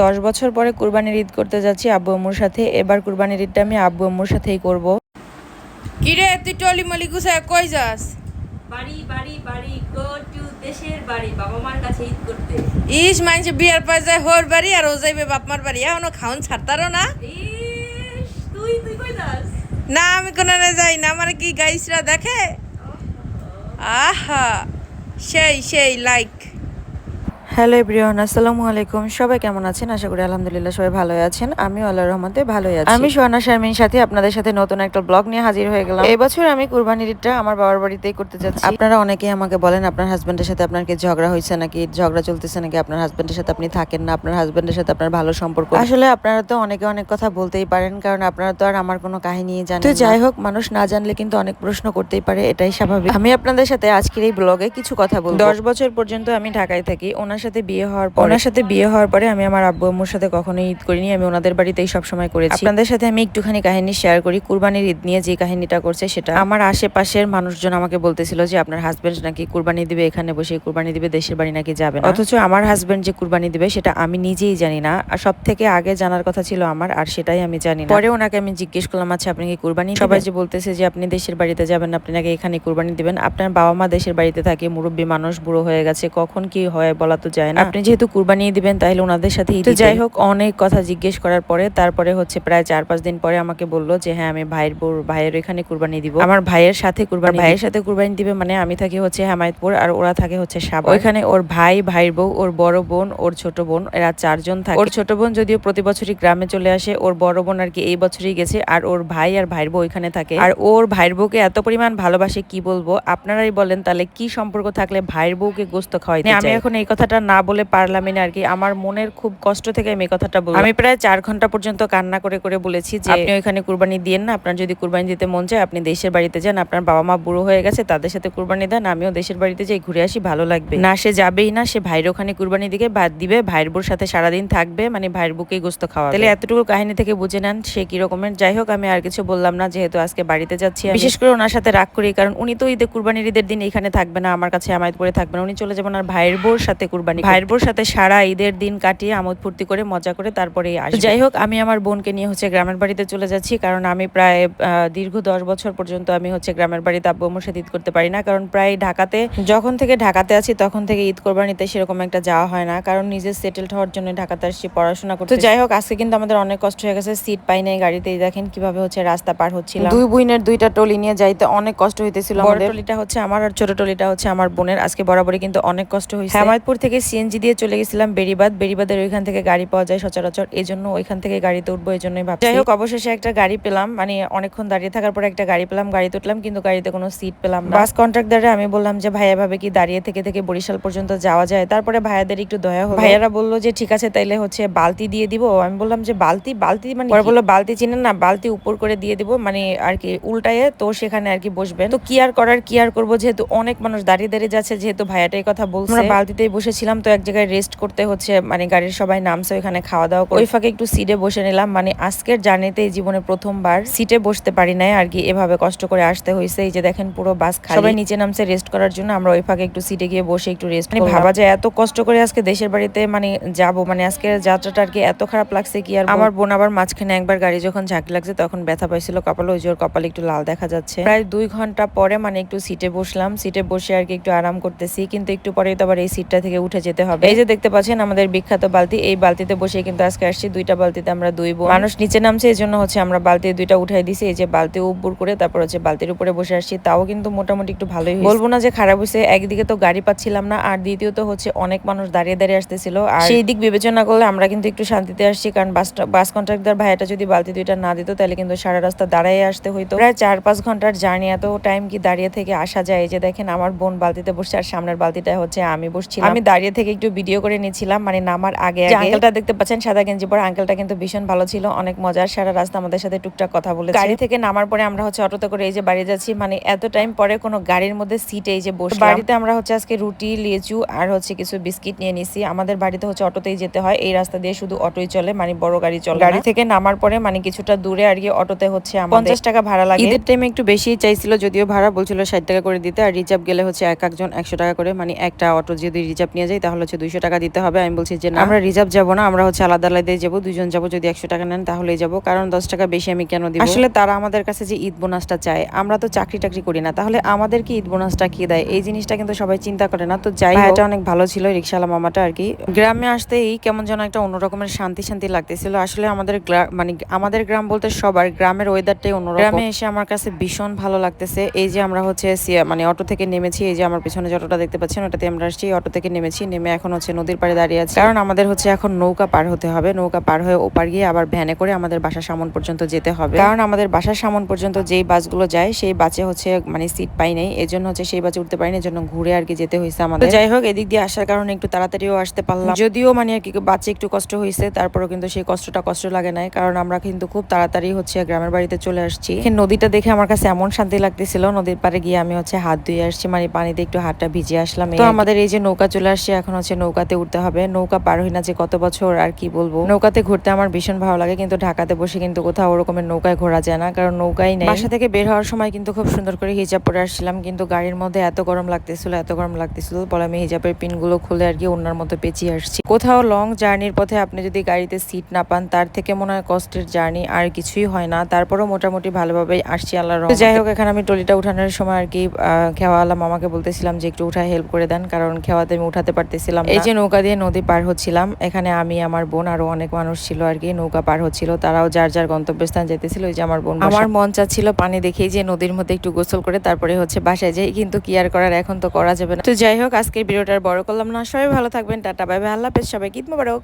দশ বছর পরে কুরবানির ঈদ করতে যাচ্ছি আব্বু আম্মুর সাথে। এবার কুরবানির ঈদটা আমি আব্বু আম্মুর সাথেই করব। কিরে তুই টলি মলি গুছায় কই যাস? বাড়ি বাড়ি বাড়ি গো টু দেশের বাড়ি বাবা মার কাছে ঈদ করতে। ইস মাইনছে বিয়ার পায় যায় হোর বাড়ি আর ও যাইবে বাপমার বাড়ি। এখনও খাউন ছাড়তারও না। ইস তুই তুই কই যাস? না আমি কোনো যাই না। আমার কি গাইসরা দেখে? আহা সেই সেই লাইক হ্যালো এভরিওয়ান আসসালামু আলাইকুম। সবাই কেমন আছেন? আশা করি আলহামদুলিল্লাহ সবাই ভালো আছেন। আমি আল্লাহ রহমতে ভালোই আছি। আমি সোহানা শারমিন সাথে আপনাদের সাথে নতুন একটা ব্লগ নিয়ে হাজির হয়ে গেলাম। এবছর আমি কুরবানির ঈদটা আমার বাবার বাড়িতেই করতে যাচ্ছি। আপনারা অনেকেই আমাকে বলেন আপনার হাজবেন্ডের সাথে আপনার কি ঝগড়া হয়েছে নাকি? ঝগড়া চলতেছে নাকি? আপনার হাজবেন্ডের সাথে আপনি থাকেন না আপনার হাজবেন্ডের সাথে আপনার ভালো সম্পর্ক আসলে আপনারা তো অনেকে অনেক কথা বলতেই পারেন কারণ আপনারা তো আর আমার কোনো কাহিনী জানেন তো যাই হোক মানুষ না জানলে কিন্তু অনেক প্রশ্ন করতেই পারে এটাই স্বাভাবিক। আমি আপনাদের সাথে আজকের এই ব্লগে কিছু কথা বলব। দশ বছর পর্যন্ত আমি ঢাকায় থাকি ওনার সাথে বিয়ে হওয়ার পর ওনার সাথে বিয়ে হওয়ার পরে আমি আমার আব্বু আম্মুর সাথে কখনোই ঈদ করিনি। আমি ওনাদের বাড়িতেই সবসময় করেছি। আপনাদের সাথে আমি একটুখানি কাহিনী শেয়ার করি। কুরবানির ঈদ নিয়ে যে কাহিনীটা করছে সেটা আমার আশেপাশের মানুষজন আমাকে বলতেছিল যে আপনার হাজবেন্ড নাকি কুরবানি দিবে এখানে বসে কুরবানি দিবে দেশের বাড়ি নাকি যাবে অথচ আমার হাজবেন্ড যে কুরবানি দিবে সেটা আমি নিজেই জানি না। আর সব থেকে আগে জানার কথা ছিল আমার আর সেটাই আমি জানি না। পরে ওনাকে আমি জিজ্ঞেস করলাম আচ্ছা আপনি কি কুরবানি সবাই যে বলতেছে যে আপনি দেশের বাড়িতে যাবেন আপনি নাকি এখানে কুরবানি দিবেন? আপনার বাবা মা দেশের বাড়িতে থাকে মুরব্বী মানুষ বুড়ো হয়ে গেছে কখন কি হয় বলা তো যায় না। আপনি যেহেতু কুরবানি দিবেন তাহলে ওনাদের সাথে তো যাই হোক অনেক কথা জিজ্ঞেস করার পরে তারপরে হচ্ছে প্রায় চার পাঁচ দিন পরে আমাকে বলল যে হ্যাঁ আমি ভাইয়ের বোর ভাইয়ের এখানে কুরবানি দিব। আমার ভাইয়ের সাথে কুরবানি ভাইয়ের সাথে কুরবানি দিবে মানে আমি থাকি হচ্ছে হেমায়তপুর আর ওরা থাকে হচ্ছে সাবা ওইখানে ওর ভাই ভাইয়ের বউ ওর বড় বোন ওর ছোট বোন এরা চারজন থাকে। ওর ছোট বোন যদিও প্রতি বছরই গ্রামে চলে আসে ওর বড় বোন আর কি এই বছরই গেছে আর ওর ভাই আর ভাইয়ের বউ ওইখানে থাকে। আর ওর ভাইয়ের বউকে এত পরিমাণ ভালোবাসে কি বলব? আপনারাই বলেন তাহলে কি সম্পর্ক থাকলে ভাইয়ের বউকে গোস্ত খাওয়াইতে আমি এখন এই কথাটা না বলে পারলামই না আর কি আমার মনের খুব কষ্ট থেকে আমি কথাটা বললাম আমি প্রায় চার ঘণ্টা পর্যন্ত কান্না করে করে বলেছি যে আপনি ওইখানে কুরবানি দিয়েন না আপনার যদি কুরবানি দিতে মন চায় আপনি দেশের বাড়িতে যান আপনার বাবা মা বুড়ো হয়ে গেছে তাদের সাথে কুরবানি দেন আমিও দেশের বাড়িতে যাই ঘুরে আসি ভালো লাগবে। না সে যাবেই না সে ভাইয়ের ওখানে কুরবানি দিকে বাদ দিবে ভাইয়ের বউর সাথে সারাদিন থাকবে মানে ভাইয়ের বুকেই গোস্ত খাওয়া তাহলে এতটুকু কাহিনী থেকে বুঝে নেন সে কি রকমের। যাই হোক আমি আর কিছু বললাম না যেহেতু আজকে বাড়িতে যাচ্ছি বিশেষ করে ওনার সাথে রাগ করি কারণ উনি তো ঈদে কুরবানির ঈদের দিন এখানে থাকবে না আমার কাছে আমায়তপুরে থাকবে না উনি চলে যাবেন আর ভাইয়ের বউর সাথে কুরবানি ভাইয়ের বউর সাথে সারা ঈদের দিন কাটিয়ে আমোদ ফুর্তি করে মজা করে তারপরে আসবে। যাই হোক আমি আমার বোনকে নিয়ে হচ্ছে গ্রামের বাড়িতে চলে যাচ্ছি কারণ আমি প্রায় দীর্ঘ দশ বছর পর্যন্ত আমি হচ্ছে গ্রামের বাড়িতে আব্বু আম্মুর সাথে ঈদ করতে পারি না কারণ প্রায় ঢাকাতে যখন থেকে ঢাকাতে আছি তখন থেকে ঈদ কোরবানিতে সেরকম একটা যাওয়া হয় না কারণ নিজে সেটেলড হওয়ার জন্য ঢাকাতে আসছি পড়াশোনা করতে যাই হোক আজকে কিন্তু আমাদের অনেক কষ্ট হয়ে গেছে সিট পাই নাই গাড়িতে দেখেন কীভাবে হচ্ছে রাস্তা পার হচ্ছিল দুই বোনের দুইটা টলি নিয়ে যাইতে অনেক কষ্ট হইতেছিল বড় টলিটা হচ্ছে আমার আর ছোট টলিটা হচ্ছে আমার বোনের আজকে বরাবরই কিন্তু অনেক কষ্ট হয়েছে হেমায়তপুর থেকে সিএনজি দিয়ে চলে গেছিলাম বেরিবাদ বেরিবাদের ওইখান থেকে গাড়ি পাওয়া যায় সচরাচর। এই জন্য ওইখান থেকে গাড়িতে উঠবো এই জন্যই ভাবছি। যাই হোক অবশেষে একটা গাড়ি পেলাম। মানে অনেকক্ষণ দাঁড়িয়ে থাকার পরে একটা গাড়ি পেলাম গাড়িতে উঠলাম কিন্তু গাড়িতে কোনো সিট পেলাম না। বাস কন্ট্রাক্টরে আমি বললাম যে ভাইয়া ভাবে কি দাঁড়িয়ে থেকে থেকে বরিশাল পর্যন্ত যাওয়া যায়? তারপরে ভাইয়াদের একটু দয়া হলো। ভাইয়ারা বলল যে ঠিক আছে তাইলে হচ্ছে বালতি দিয়ে দিব। আমি বললাম যে বালতি? বালতি মানে পরে বলল বালতি চিনেন না বালতি উপর করে দিয়ে দিব। মানে আর কি উল্টায়ে তো সেখানে আর কি বসবেন। তো কি আর করার কি আর করব? যেহেতু অনেক মানুষ দাঁড়িয়ে দাঁড়িয়ে যাচ্ছে যেহেতু ভাইয়াটাই কথা বলছে। আমরা বালতিতেই বসেছিলাম। তো এক জায়গায় রেস্ট করতে হচ্ছে মানে গাড়ির সবাই নামছে ওইখানে খাওয়া দাওয়া ওই ফাঁকে একটু সিটে বসে নিলাম মানে আজকের জার্নিতে এই জীবনে প্রথমবার সিটে বসতে পারি নাই আর কি এভাবে কষ্ট করে আসতে হয়েছে এই যে দেখেন পুরো বাস সবাই নিচে নামছে রেস্ট করার জন্য আমরা ওই ফাঁকে একটু সিটে গিয়ে বসে একটু রেস্ট মানে ভাবা যায় এত কষ্ট করে আজকে দেশের বাড়িতে মানে যাব মানে আজকে যাত্রাটা আর কি এত খারাপ লাগছে কি আর আমার বোন আবার মাঝখানে একবার গাড়ি যখন ঝাঁকি লাগছে তখন ব্যথা পাইছিল কপালে ওই জোর কপালে একটু লাল দেখা যাচ্ছে। প্রায় দুই ঘণ্টা পরে মানে একটু সিটে বসলাম সিটে বসে আর কি একটু আরাম করতেছি কিন্তু একটু পরে তো আবার এই সিটটা থেকে উঠে যেতে হবে। এই যে দেখতে পাচ্ছেন আমাদের বিখ্যাত বালতি, এই বালতিতে বসে কিন্তু আজকে আসছি। দুইটা বালতিতে আমরা দুই মানুষ নিচে নামছে এই জন্য হচ্ছে আমরা বালতি দুইটা উঠাই দিছি। এই যে বালতি উপর করে, তারপর হচ্ছে বালতির উপরে বসে আসছি। তাও কিন্তু মোটামুটি একটু ভালোই বলব না যে খারাপ হয়েছে, একদিকে তো গাড়ি পাচ্ছিলাম না, আর দ্বিতীয়ত হচ্ছে অনেক মানুষ দাঁড়িয়ে দাঁড়িয়ে আসতেছিল। আর সেই দিক বিবেচনা করলে আমরা কিন্তু একটু শান্তিতে আসছি, কারণ বাস বাস কন্ট্রাক্টর ভাইয়াটা যদি বালতি দুইটা না দিত, তাহলে কিন্তু সারা রাস্তা দাঁড়ায় আসতে হইতো। প্রায় চার পাঁচ ঘণ্টার জার্নি, এত টাইম কি দাঁড়িয়ে থেকে আসা যায়? এই যে দেখেন, আমার বোন বালতিতে বসছে, আর সামনের বালতিটা হচ্ছে আমি বসছিলাম। আমি দাঁড়িয়ে থেকে একটু ভিডিও করে নিয়েছিলাম মানে নামার আগে আগে। আঙ্কেলটা দেখতে পাচ্ছেন সাদা গেঞ্জি পরে আঙ্কেলটা কিন্তু ভীষণ ভালো ছিল অনেক মজার সারা রাস্তা আমাদের সাথে টুকটাক কথা বলে গাড়ি থেকে নামার পরে আমরা হচ্ছে অটোতে করে এই যে বাড়ি যাচ্ছি মানে এত টাইম পরে কোনো গাড়ির মধ্যে সিটে এই যে বসে বাড়িতে আমরা হচ্ছে আজকে রুটি লিচু আর হচ্ছে কিছু বিস্কিট নিয়ে নিছি। আমাদের বাড়িতে হচ্ছে অটোতেই যেতে হয় এই রাস্তা দিয়ে শুধু অটোই চলে মানে বড় গাড়ি চলে গাড়ি থেকে নামার পরে মানে কিছুটা দূরে আর কি অটোতে হচ্ছে পঞ্চাশ টাকা ভাড়া লাগে। ঈদের টাইমে একটু বেশি চাইছিল যদিও ভাড়া বলছিল ষাট টাকা করে দিতে আর রিজার্ভ গেলে হচ্ছে এক একজন একশো টাকা করে মানে একটা অটো যদি রিজার্ভ নিয়ে যায় দেয় তাহলে হচ্ছে দুইশো টাকা দিতে হবে। আমি বলছি যে না, আমরা রিজার্ভ যাব না আমরা হচ্ছে আলাদা আলাদা যাব দুজন যাব যদি একশো টাকা নেন তাহলে যাব। কারণ দশ টাকা বেশি আমি কেন দিব? আসলে তারা আমাদের কাছে যে ঈদ বোনাসটা চায় আমরা তো চাকরি টাকরি করি না। তাহলে আমাদের কি ঈদ বোনাসটা কি দেয়? এই জিনিসটা কিন্তু সবাই চিন্তা করে না। তো যাই এটা অনেক ভালো ছিল রিক্সাওয়ালা মামাটা আর কি। গ্রামে আসতেই কেমন যেন একটা অন্যরকমের শান্তি শান্তি লাগতেছিল। আসলে আমাদের মানে আমাদের গ্রাম বলতে সবার গ্রামের ওয়েদারটাই অন্যরকম। গ্রামে এসে আমার কাছে ভীষণ ভালো লাগতেছে। এই যে আমরা হচ্ছে মানে অটো থেকে নেমেছি এই যে আমার পিছনে যে অটোটা দেখতে পাচ্ছেন ওটাতে আমরা আসছি। অটো থেকে নেমেছি নেমে এখন হচ্ছে নদীর পাড়ে দাঁড়িয়ে আছি। কারণ আমাদের হচ্ছে এখন নৌকা পার হতে হবে। নৌকা পার হয়ে ওপার গিয়ে আবার ভ্যানে করে আমাদের বাসার সামন পর্যন্ত যেতে হবে। কারণ আমাদের বাসার সামন পর্যন্ত যেই বাসগুলো যায় সেই বাসে হচ্ছে মানে সিট পাই নাই। এই জন্য হচ্ছে সেই বাসে উঠতে পারিনি জন্য ঘুরে আর কি যেতে হয়েছে আমাদের। যাই হোক এদিক দিয়ে আসার কারণে একটু তাড়াতাড়িও আসতে পারলাম। যদিও মানে আর কি বাচ্চা একটু কষ্ট হয়েছে তারপরেও কিন্তু সেই কষ্টটা কষ্ট লাগে নাই। কারণ আমরা কিন্তু খুব তাড়াতাড়ি হচ্ছে গ্রামের বাড়িতে চলে আসছি। নদীটা দেখে আমার কাছে এমন শান্তি লাগতেছিল নদীর পাড়ে গিয়ে আমি হচ্ছে হাত ধুয়ে আসছি। মানে পানিতে একটু হাতটা ভিজে আসলাম। তো আমাদের এই যে নৌকা চলে আসছে এখন হচ্ছে নৌকাতে উঠতে হবে। নৌকা পার হই না যে কত বছর আর কি বলব। নৌকাতে ঘুরতে আমার ভীষণ ভালো লাগে কিন্তু ঢাকাতে বসে কিন্তু কোথাও ওরকমের নৌকায় ঘোরা যায় না কারণ নৌকাই নেই। বাসা থেকে বের হওয়ার সময় কিন্তু খুব সুন্দর করে হিজাব পরে আসছিলাম কিন্তু গাড়ির মধ্যে এত গরম লাগতেছিল এত গরম লাগতেছিল বলে আমি হিজাবের পিনগুলো খুলে আর কি অন্যার মতো পেঁচিয়ে আসছি। কোথাও লং জার্নির পথে আপনি যদি গাড়িতে সিট না পান তার থেকে মনে হয় কষ্টের জার্নি আর কিছুই হয় না। তারপরও মোটামুটি ভালোভাবে আসছি আল্লাহর রহমতে। যাই হোক এখানে আমি টলিটা উঠানোর সময় আর কি আহ, খেওয়ালা মামাকে বলতেছিলাম যে একটু উঠায় হেল্প করে দেন কারণ খেওয়াতে আমি উঠাতে পারতেছিলাম এই যে নৌকা দিয়ে নদী পার হচ্ছিলাম এখানে আমি আমার বোন আরও অনেক মানুষ ছিল আর কি নৌকা পার হচ্ছিল। তারাও যার যার গন্তব্যস্থান যেতেছিল ওই যে আমার বোন আমার মন চাচ্ছিল পানি দেখেই যে নদীর মধ্যে একটু গোসল করে তারপরে হচ্ছে বাসায় যাই কিন্তু কি আর করার এখন তো করা যাবে না। তো যাই হোক আজকের ভিডিওটা বড় করলাম না। সবাই ভালো থাকবেন টাটা বাই বাই আল্লাহ হাফেজ সবাই ঈদ মোবারক।